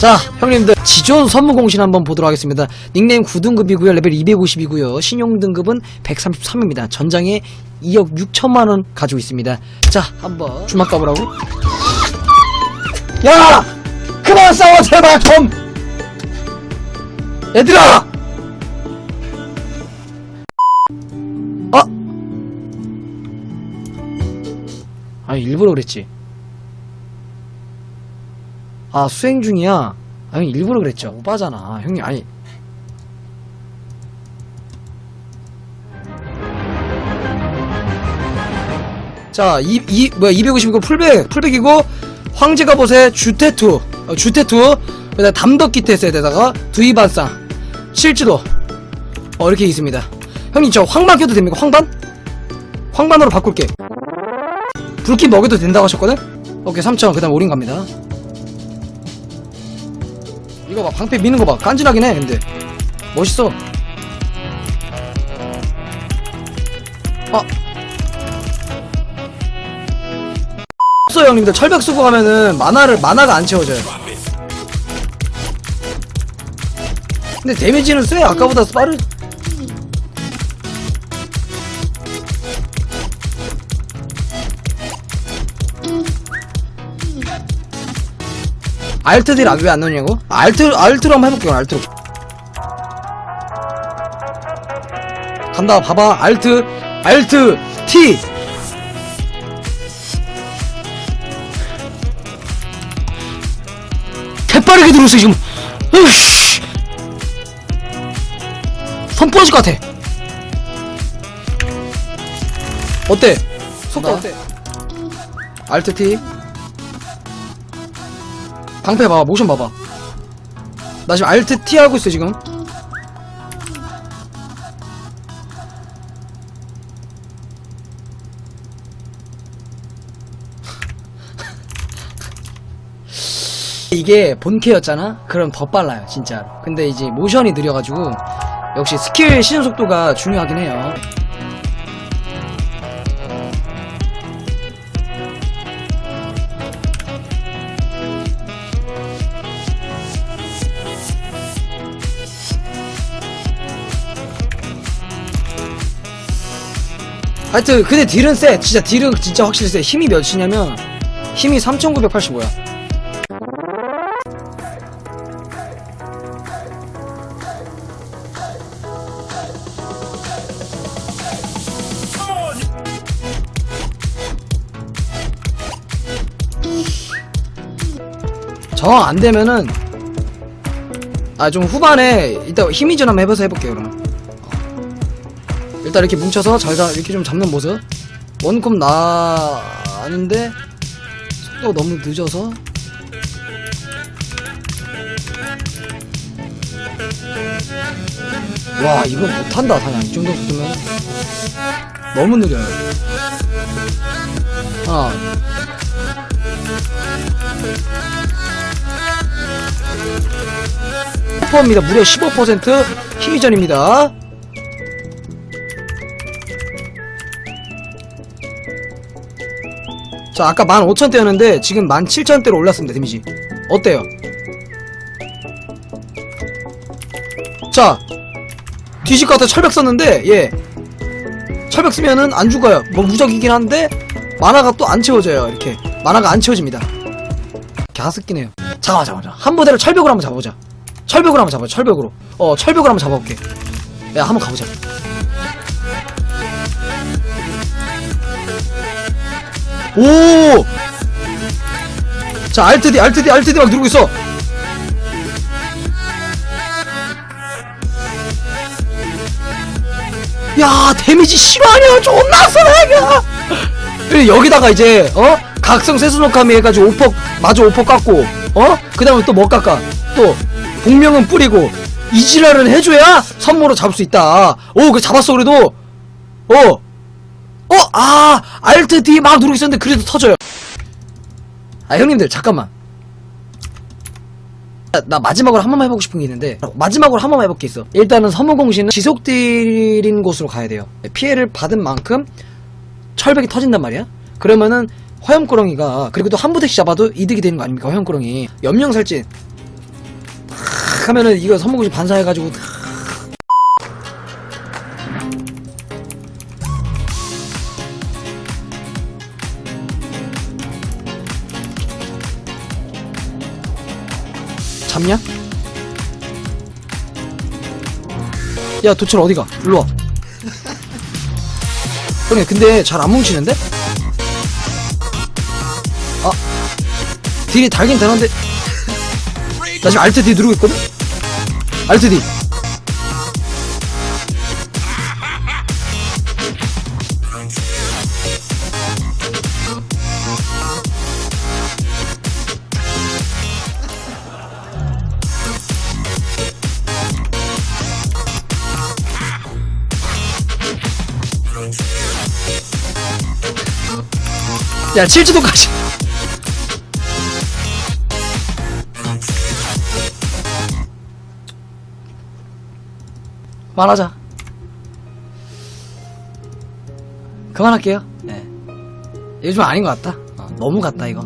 자, 형님들 지존 선무 공신 한번 보도록 하겠습니다. 닉네임 9등급이고요. 레벨 250이고요. 신용 등급은 133입니다. 전장에 2억 6천만 원 가지고 있습니다. 자, 한번 주막 가보라고. 야! 그만 싸워 제발 좀! 얘들아! 아! 아니 일부러 그랬지. 아 수행 중이야. 아 형님 일부러 그랬죠. 오빠잖아. 형님 아니. 자, 이, 이, 뭐야, 250이고 풀백, 풀백이고, 황제 갑옷에 주테투, 어, 주테투, 그 다음에 담덕기 테스에다가 두이반상, 실지도, 어, 이렇게 있습니다. 형님, 저 황반 켜도 됩니까? 황반? 황반으로 바꿀게. 불키 먹여도 된다고 하셨거든? 오케이, 3천, 그 다음 올인 갑니다. 이거 봐, 방패 미는 거 봐. 깐진하긴 해, 근데. 멋있어. 아. 없어요, 형님들. 철벽 쓰고 가면은 만화를, 만화가 안 채워져요. 근데 데미지는 쎄. 아까보다 빠르. 알트 딜 왜안 넣냐고? 알트, 알트로 한번 해볼게요, 알트로. 간다, 봐봐. 알트, 알트, T! 개빠르게 들어오어 지금. 으씨! 손 부러질 것 같아. 어때? 속도 어때? 알트 T. 방패 봐봐 모션 봐봐. 나 지금 알트 T 하고 있어 지금. 이게 본캐였잖아? 그럼 더 빨라요 진짜로 근데 이제 모션이 느려가지고 역시 스킬 시즌 속도가 중요하긴 해요 하여튼 근데 딜은 세 진짜 딜은 진짜 확실히 세 힘이 몇이냐면 힘이 3985야. 저항 안 되면은 아 좀 후반에 이따 힘이전 한번 해봐서 해볼게요 그러면 일단 이렇게 뭉쳐서 잘 잡, 이렇게 좀 잡는 모습. 원컵 나는데 속도가 너무 늦어서. 와 이거 못한다 사냥 이 정도 속도면. 너무 느려요. 하나. 퍼입니다. 무려 15% 힘이전입니다 자 아까 15,000대였는데 지금 17,000대로 올랐습니다 데미지. 어때요? 자 뒤질 것 같아 철벽 썼는데 예. 철벽 쓰면은 안 죽어요. 뭐 무적이긴 한데 만화가 또 안 채워져요 이렇게. 만화가 안 채워집니다. 갸스끼네요. 잠깐만 잠깐만 한 부대로 철벽으로 한번 잡아보자. 철벽으로 한번 잡아보자 철벽으로. 어 철벽으로 한번 잡아볼게. 야 한번 가보자 오! 자, 알트디, 알트디, 알트디 막 누르고 있어. 야, 데미지 실화냐? 존나! 그리고 여기다가 이제, 어? 각성 세수노카미 해가지고 오퍼, 마저 오퍼 깎고, 어? 그 다음에 또 뭐 깎아? 또, 복명은 뿌리고, 이지랄을 해줘야 선물로 잡을 수 있다. 오, 그 잡았어, 그래도. 어, 어, 아, 알트 D 막 누르고 있었는데 그래도 터져요. 아, 형님들, 잠깐만. 나, 나 마지막으로 한 번만 해보고 싶은 게 있는데, 마지막으로 한 번만 해볼 게 있어. 일단은 서무공신은 지속딜인 곳으로 가야 돼요. 피해를 받은 만큼 철벽이 터진단 말이야? 그러면은 화염꾸러기가, 그리고 또 한 부대씩 잡아도 이득이 되는 거 아닙니까, 화염꾸러기. 염령살진. 하면은 이거 선무구시 반사해가지고 잡냐? 야 도철 어디가? 일로와 형님 근데 잘 안 뭉치는데? 아 딜이 달긴 되는데 나 지금 알트 D 누르고 있거든? 알트 D 야 7지도까지 말하자. 그만할게요. 네. 요즘 아닌 것 같다. 어, 너무 같다 이거